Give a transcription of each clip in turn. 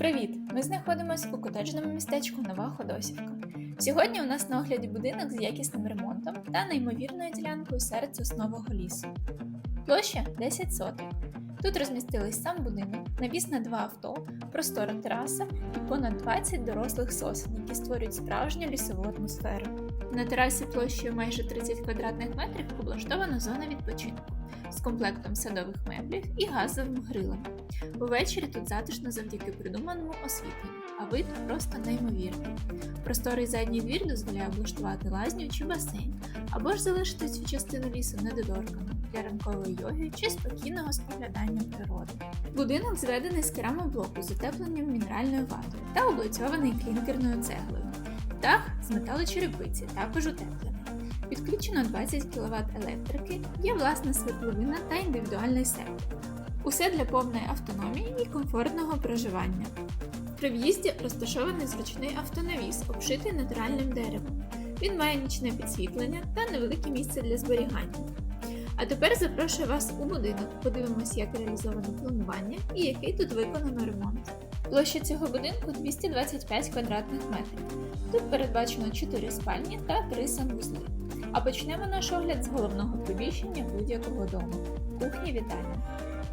Привіт! Ми знаходимося у котеджному містечку Нова Ходосівка. Сьогодні у нас на огляді будинок з якісним ремонтом та неймовірною ділянкою серед соснового лісу. Площа 10 соток. Тут розмістились сам будинок, навіс на два авто, простора тераса і понад 20 дорослих сосен, які створюють справжню лісову атмосферу. На терасі площею майже 30 квадратних метрів облаштована зона відпочинку з комплектом садових меблів і газовим грилем. Увечері тут затишно завдяки придуманому освітленню, а вид просто неймовірний. Просторий задній двір дозволяє облаштувати лазню чи басейн, або ж залишити цю частину лісу недоторканою для ранкової йоги чи спокійного споглядання природи. Будинок зведений з керамоблоку з утепленням мінеральною ватою та облицьований клінкерною цеглою. Дах з металочерепиці також утеплений. Підключено 20 кВт електрики, є власна свердловина та індивідуальний сектор. Усе для повної автономії і комфортного проживання. При в'їзді розташований зручний автонавіс, обшитий натуральним деревом. Він має нічне підсвітлення та невелике місце для зберігання. А тепер запрошую вас у будинок. Подивимось, як реалізовано планування і який тут виконано ремонт. Площа цього будинку 225 квадратних метрів. Тут передбачено 4 спальні та 3 санвузли. А почнемо наш огляд з головного приміщення будь-якого дому кухні вітальні.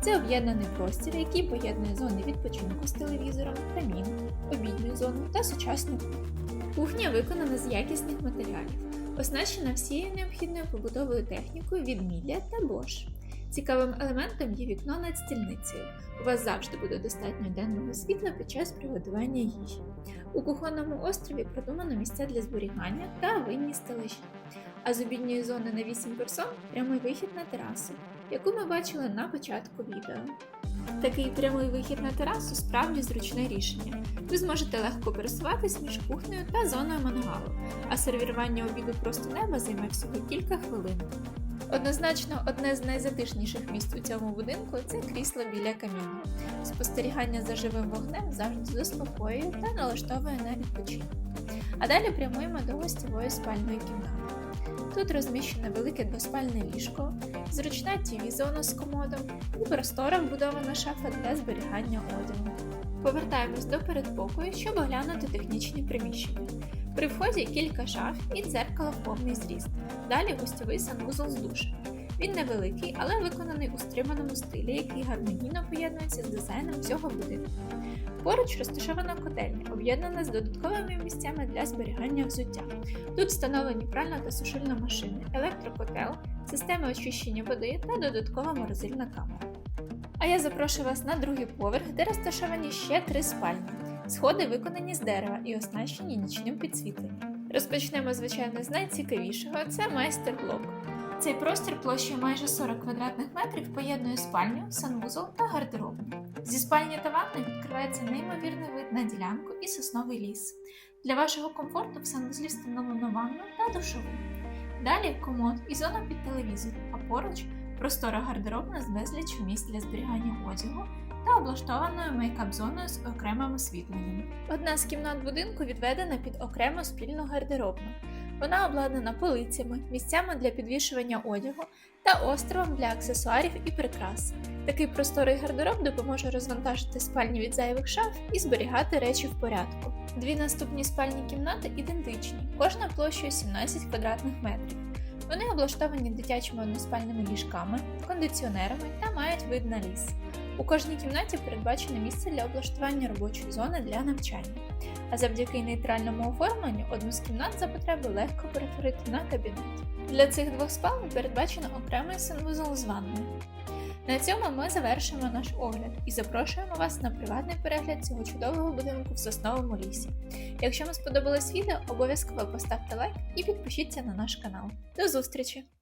Це об'єднаний простір, який поєднує зони відпочинку з телевізором, камін, обідню зону та сучасну кухню. Кухня виконана з якісних матеріалів, оснащена всією необхідною побутовою технікою від Мілля та Bosch. Цікавим елементом є вікно над стільницею. У вас завжди буде достатньо денного світла під час приготування їжі. У кухонному острові продумано місця для зберігання та винні стележі. А з обідньої зони на 8 персон прямий вихід на терасу, яку ми бачили на початку відео. Такий прямий вихід на терасу справді зручне рішення. Ви зможете легко пересуватись між кухнею та зоною мангалу, а сервірування обіду просто неба займе всього кілька хвилин. Однозначно, одне з найзатишніших місць у цьому будинку це крісло біля каміну. Спостерігання за живим вогнем завжди заспокоює та налаштовує на відпочинок. А далі прямуємо до гостєвої спальної кімнати. Тут розміщене велике двоспальне ліжко, зручна tv зона з комодом і простора вбудована шафа для зберігання одягу. Повертаємось до передпокою, щоб оглянути технічні приміщення. При вході кілька шаф і дзеркало в повний зріст. Далі гостьовий санвузол з душем. Він невеликий, але виконаний у стриманому стилі, який гармонійно поєднується з дизайном цього будинку. Поруч розташована котельня, об'єднана з додатковими місцями для зберігання взуття. Тут встановлені пральна та сушильна машини, електрокотел, система очищення води та додаткова морозильна камера. А я запрошую вас на другий поверх, де розташовані ще три спальні. Сходи виконані з дерева і оснащені нічним підсвітленням. Розпочнемо, звичайно, з найцікавішого це майстер-блок. Цей простір площею майже 40 квадратних метрів поєднує спальню, санвузол та гардеробну. Зі спальні та ванни відкривається неймовірний вид на ділянку і сосновий ліс. Для вашого комфорту в санвузлі встановлено ванну та душову. Далі комод і зона під телевізор, а поруч простора гардеробна з безліч місць для зберігання одягу та облаштованою мейкап-зоною з окремим освітленням. Одна з кімнат будинку відведена під окрему спільну гардеробну. Вона обладнана полицями, місцями для підвішування одягу та островом для аксесуарів і прикрас. Такий просторий гардероб допоможе розвантажити спальні від зайвих шаф і зберігати речі в порядку. Дві наступні спальні кімнати ідентичні, кожна площею 17 квадратних метрів. Вони облаштовані дитячими односпальними ліжками, кондиціонерами та мають вид на ліс. У кожній кімнаті передбачене місце для облаштування робочої зони для навчання, а завдяки нейтральному оформленню одну з кімнат за потреби легко перетворити на кабінет. Для цих двох спалень передбачено окремий санвузол з ванною. На цьому ми завершуємо наш огляд і запрошуємо вас на приватний перегляд цього чудового будинку в сосновому лісі. Якщо вам сподобалось відео, обов'язково поставте лайк і підпишіться на наш канал. До зустрічі!